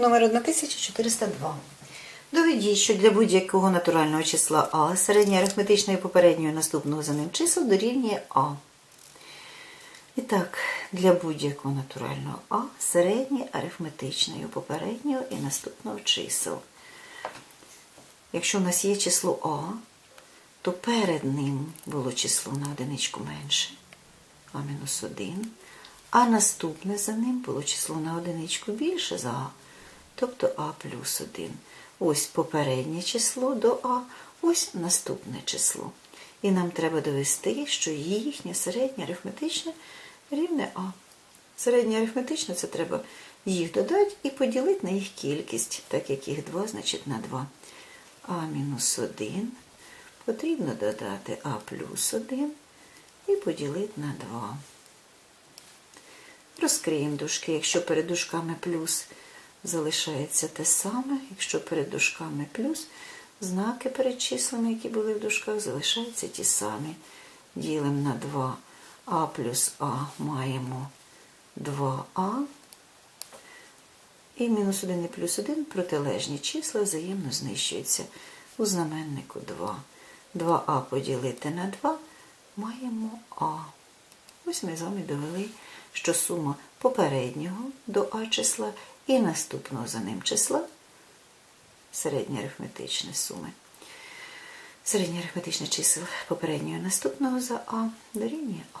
Номер 1402. Доведіть, що для будь-якого натурального числа А середнє арифметичне і попереднього наступного за ним чисел дорівнює А. І так, для будь-якого натурального А середнє арифметичне і попереднього і наступного чисел. Якщо в нас є число А, то перед ним було число на одиничку менше, А-1, а наступне за ним було число на одиничку більше за А, тобто А плюс 1. Ось попереднє число до А, ось наступне число. І нам треба довести, що їхнє середнє арифметичне рівне А. Середнє арифметичне це треба їх додати і поділити на їх кількість, так як їх 2, значить на 2. А мінус 1 потрібно додати А плюс 1 і поділити на 2. Розкриємо дужки. Якщо перед дужками плюс залишається те саме, якщо перед дужками плюс, знаки перед числами, які були в дужках, залишаються ті самі. Ділимо на 2. А плюс А маємо 2А. І мінус 1 і плюс 1 протилежні числа взаємно знищуються. У знаменнику 2. 2а поділити на 2 маємо А. Ось ми з вами довели, що сума попереднього до А числа і наступного за ним числа середнє арифметичне суми. Середнє число чисел попереднього наступного за А дорівнює А.